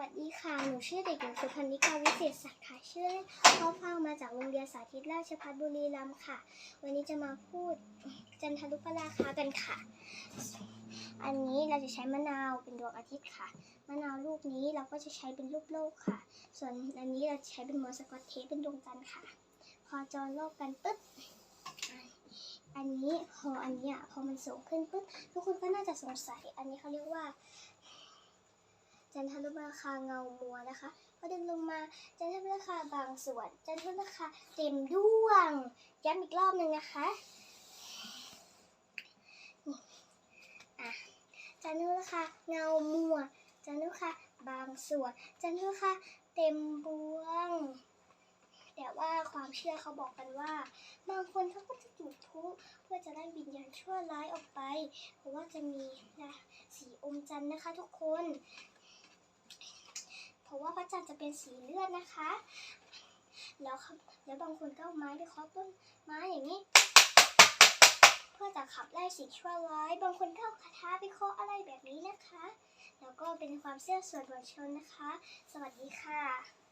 วัสดีค่ะ หนูชื่อเด็กหญิงสุพรรณิกาวิเศษศักดิ์ค่ะ ชื่อเล่นพ่อฟังมาจากโรงเรียนสาธิตราชภัฏบุรีรัมย์ค่ะ วันนี้จะมาพูดจันทรุปราคากันค่ะ อันนี้เราจะใช้มะนาวเป็นดวงอาทิตย์ค่ะ มะนาวลูกนี้เราก็จะใช้เป็นรูปโลกค่ะ ส่วนอันนี้เราจะใช้เป็นมอสกอตเทปเป็นดวงจันทร์ค่ะ พอจอโลกกันปุ๊บ อันนี้พออันนี้พอมันสูงขึ้นปุ๊บทุกคนก็น่าจะสงสัย อันนี้เขาเรียกว่า จันทรุปราคาเงามัวนะคะพอดึงลงมาจันทรุปราคาบางส่วน จันทรุปราคาเต็มดวงย้ำอีกรอบหนึ่งนะคะอะจันทรุปราคาเงามัว จันทรุปราคาบางส่วน จันทรุปราคาเต็มดวงแต่ว่าความเชื่อเขาบอกกันว่า บางคนเขาก็จะจุดพลุเพื่อจะไล่วิญญาณชั่วร้ายออกไป เพราะว่าจะมีนะสีอมจันทร์นะคะทุกคน ราะว่าพระจันทร์จะเป็นสีเลือดนะคะ แล้วครับแล้วบางคนก็เอาไม้ไปเคาะต้นไม้อย่างนี้ เพื่อจะขับไล่สิ่งชั่วร้าย บางคนก็เอาคาถาไปเคาะอะไรแบบนี้นะคะ แล้วก็เป็นความเชื่อส่วนบุคคลนะคะ สวัสดีค่ะ